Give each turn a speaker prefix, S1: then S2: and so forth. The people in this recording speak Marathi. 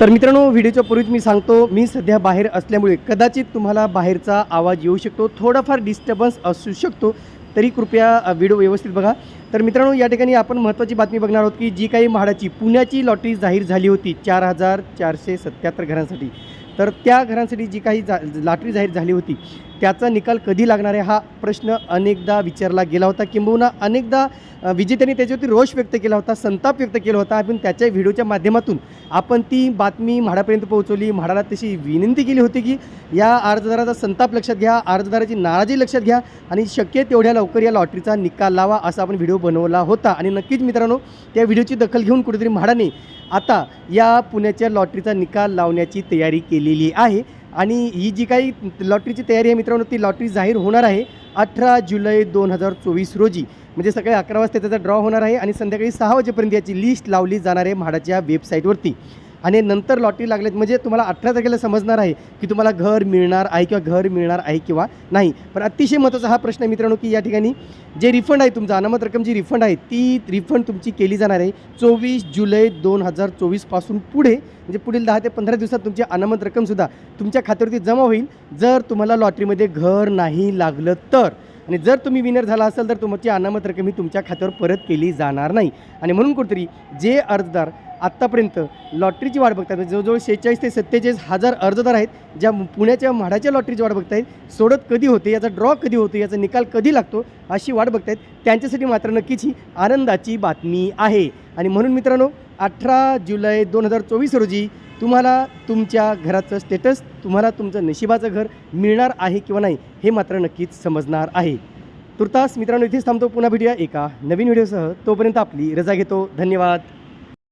S1: तर मित्रांनो व्हिडिओच्या पूर्वीच मी सांगतो मी सध्या बाहेर असल्यामुळे कदाचित तुम्हाला बाहेरचा आवाज येऊ शकतो थोडाफार डिस्टर्बन्स असू शकतो. तरी कृपया व्हिडिओ व्यवस्थित बघा. तर मित्रांनो या ठिकाणी आपण महत्त्वाची बातमी बघणार आहोत की जी काही म्हाडाची पुण्याची लॉटरी जाहीर झाली होती चार हजार चारशे सत्त्याहत्तर घरांसाठी. तर त्या घरांसाठी जी काही जा लॉटरी जाहीर झाली होती त्याचा निकाल कधी लागणार आहे हा प्रश्न अनेकदा विचारला गेला होता. किंबहुना अनेकदा विजेत्यांनी त्याच्यावरती रोष व्यक्त केला होता संताप व्यक्त केला होता. आपण त्याच्या व्हिडिओच्या माध्यमातून आपण ती बातमी म्हाडापर्यंत पोहोचवली. म्हाडाला तशी विनंती केली होती की या अर्जदाराचा संताप लक्षात घ्या अर्जदाराची नाराजी लक्षात घ्या आणि शक्य तेवढ्या लवकर या लॉटरीचा निकाल लावा असा आपण व्हिडिओ बनवला होता. आणि नक्कीच मित्रांनो त्या व्हिडिओची दखल घेऊन कुठेतरी म्हाडाने आता या पुण्याच्या लॉटरीचा निकाल लावण्याची तयारी केलेली आहे. आणि ही जी काही लॉटरीची तयारी आहे मित्रांनो ती लॉटरी जाहीर होणार आहे अठरा जुलै दोन हजार चोवीस रोजी. म्हणजे सकाळी अकरा वाजता त्याचा ड्रॉ होणार आहे आणि संध्याकाळी सहा वाजेपर्यंत याची लिस्ट लावली जाणार आहे म्हाडाच्या वेबसाईटवरती आणि नंतर लॉटरी लागलेत म्हणजे तुम्हाला अठरा तारखेला समजणार आहे की तुम्हाला घर मिळणार आहे किंवा घर मिळणार आहे किंवा नाही. पण अतिशय महत्त्वाचा हा प्रश्न आहे मित्रांनो की या ठिकाणी जे रिफंड आहे तुमचा अनामत रक्कम जी रिफंड आहे ती रिफंड तुमची केली जाणार आहे चोवीस जुलै दोन हजार चोवीसपासून पुढे. म्हणजे पुढील दहा ते पंधरा दिवसात तुमची अनामत रक्कमसुद्धा तुमच्या खात्यावरती जमा होईल जर तुम्हाला लॉटरीमध्ये घर नाही लागलं तर. आणि जर तुम्ही विनर झाला असाल तर तुमची अनामत रक्कम ही तुमच्या खात्यावर परत केली जाणार नाही. आणि म्हणून कुठेतरी जे अर्जदार आत्तापर्यंत लॉटरीची वाट बघतात म्हणजे जवळजवळ शेहेचाळीस ते सत्तेचाळीस हजार अर्जदार आहेत ज्या पुण्याच्या म्हाडाच्या लॉटरीची वाट बघतायत सोडत कधी होते याचा ड्रॉ कधी होतो याचा निकाल कधी लागतो अशी वाट बघतायत. त्यांच्यासाठी मात्र नक्कीच ही आनंदाची बातमी आहे. आणि म्हणून मित्रांनो अठरा जुलै दोन हजार चोवीस रोजी तुम्हाला तुमच्या घराचं स्टेटस तुम्हाला तुमचं नशिबाचं घर मिळणार आहे किंवा नाही हे मात्र नक्कीच समजणार आहे. तुर्तास मित्रांनो इथेच थांबतो पुन्हा भेटूया एका नवीन व्हिडिओसह. तोपर्यंत आपली रजा घेतो. धन्यवाद.